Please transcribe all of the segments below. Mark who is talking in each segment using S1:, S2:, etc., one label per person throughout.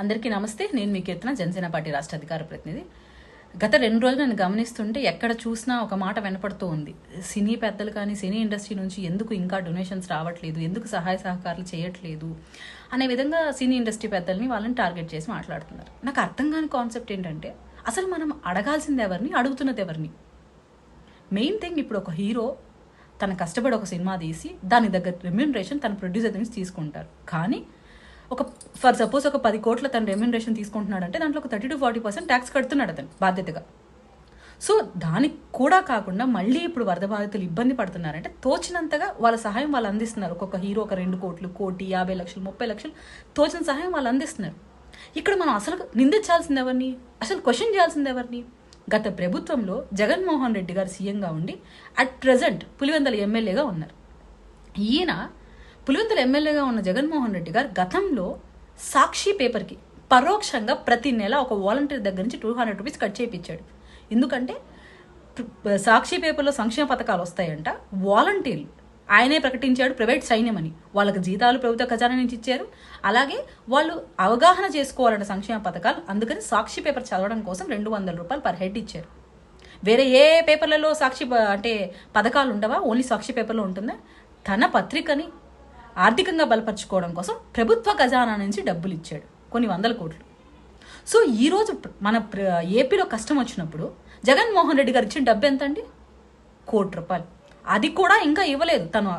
S1: అందరికీ నమస్తే. నేను మీకు ఎత్తున జనసేన పార్టీ రాష్ట్ర అధికార ప్రతినిధి. గత రెండు రోజులు నేను గమనిస్తుంటే ఎక్కడ చూసినా ఒక మాట వినపడుతూ ఉంది. సినీ పెద్దలు కానీ సినీ ఇండస్ట్రీ నుంచి ఎందుకు ఇంకా డొనేషన్స్ రావట్లేదు? ఎందుకు సహాయ సహకారాలు చేయట్లేదు? అనే విధంగా సినీ ఇండస్ట్రీ పెద్దల్ని వాళ్ళని టార్గెట్ చేసి మాట్లాడుతున్నారు. నాకు అర్థం కాని కాన్సెప్ట్ ఏంటంటే అసలు మనం అడగాల్సింది ఎవరిని అడుగుతున్నది ఎవరిని? మెయిన్ థింగ్ ఇప్పుడు ఒక హీరో తన కష్టపడి ఒక సినిమా తీసి దాని దగ్గర రెమ్యూనరేషన్ తన ప్రొడ్యూసర్ నుంచి తీసుకుంటారు. కానీ ఒక ఫర్ సపోజ్ ఒక పది కోట్ల తన రెమ్యూనరేషన్ తీసుకుంటున్నాడంటే దాంట్లో ఒక thirty to forty percent tax కడుతున్నాడు అతను బాధ్యతగా. సో దానికి కూడా కాకుండా మళ్ళీ ఇప్పుడు వరద బాధితులు ఇబ్బంది పడుతున్నారంటే తోచినంతగా వాళ్ళ సహాయం వాళ్ళు అందిస్తున్నారు. ఒక్కొక్క హీరో ఒక రెండు కోట్లు కోటి యాభై లక్షలు ముప్పై లక్షలు తోచిన సహాయం వాళ్ళు అందిస్తున్నారు. ఇక్కడ మనం అసలు నిందించాల్సింది ఎవరిని? అసలు క్వశ్చన్ చేయాల్సింది ఎవరిని? గత ప్రభుత్వంలో జగన్మోహన్ రెడ్డి గారు సీఎంగా ఉండి అట్ ప్రజెంట్ పులివెందల ఎమ్మెల్యేగా ఉన్నారు. ఈయన పులివెందుల ఎమ్మెల్యేగా ఉన్న జగన్మోహన్ రెడ్డి గారు గతంలో సాక్షి పేపర్కి పరోక్షంగా ప్రతి నెల ఒక వాలంటీర్ దగ్గర నుంచి టూ హండ్రెడ్ రూపీస్ కట్ చేయించాడు ఎందుకంటే సాక్షి పేపర్లో సంక్షేమ పథకాలు వస్తాయంట. వాలంటీర్లు ఆయనే ప్రకటించాడు ప్రైవేట్ సైన్యమని. వాళ్ళకి జీతాలు ప్రభుత్వ ఖజానా నుంచి ఇచ్చారు. అలాగే వాళ్ళు అవగాహన చేసుకోవాలన్న సంక్షేమ పథకాలు. అందుకని సాక్షి పేపర్ చదవడం కోసం రెండు వందల రూపాయలు పర్ హెడ్ ఇచ్చారు. వేరే ఏ పేపర్లలో సాక్షి అంటే పథకాలు ఉండవా? ఓన్లీ సాక్షి పేపర్లో ఉంటుందా? తన పత్రికని ఆర్థికంగా బలపరుచుకోవడం కోసం ప్రభుత్వ ఖజానా నుంచి డబ్బులు ఇచ్చాడు. కొన్ని వందల కోట్లు. సో ఈరోజు మన ప్ర- ఏపీలో కష్టం వచ్చినప్పుడు జగన్మోహన్ రెడ్డి గారు ఇచ్చిన డబ్బు ఎంత అండి కోటి రూపాయలు. అది కూడా ఇంకా ఇవ్వలేదు. తను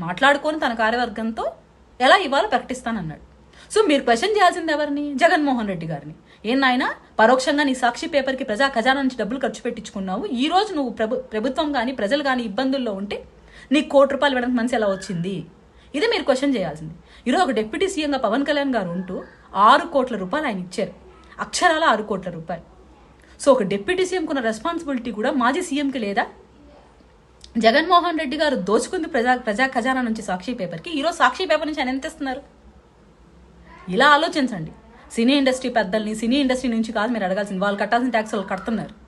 S1: మాట్లాడుకొని తన కార్యవర్గంతో ఎలా ఇవ్వాలో ప్రకటిస్తానన్నాడు. సో మీరు క్వశ్చన్ చేయాల్సింది ఎవరిని? జగన్మోహన్ రెడ్డి గారిని. ఏం పరోక్షంగా నీ సాక్షి పేపర్కి ప్రజా ఖజానా నుంచి డబ్బులు ఖర్చు పెట్టించుకున్నావు. ఈ రోజు నువ్వు ప్రభు ప్రభుత్వం కానీ ప్రజలు కానీ ఇబ్బందుల్లో ఉంటే నీకు కోటి రూపాయలు ఇవ్వడానికి మనసు ఎలా వచ్చింది? ఇదే మీరు క్వశ్చన్ చేయాల్సింది. ఈరోజు ఒక డిప్యూటీ సీఎంగా పవన్ కళ్యాణ్ గారు ఉంటూ ఆరు కోట్ల రూపాయలు ఆయన ఇచ్చారు. అక్షరాల ఆరు కోట్ల రూపాయలు. సో ఒక డిప్యూటీ సీఎంకు ఉన్న రెస్పాన్సిబిలిటీ కూడా మాజీ సీఎంకి లేదా? జగన్మోహన్ రెడ్డి గారు దోచుకుంది ప్రజా ప్రజా ఖజానా నుంచి సాక్షి పేపర్కి ఈరోజు సాక్షి పేపర్ నుంచి ఆయన ఎంత ఇస్తున్నారు? ఇలా ఆలోచించండి. సినీ ఇండస్ట్రీ పెద్దల్ని సినీ ఇండస్ట్రీ నుంచి కాదు మీరు అడగాల్సింది. వాళ్ళు కట్టాల్సిన ట్యాక్స్ వాళ్ళు కడుతున్నారు.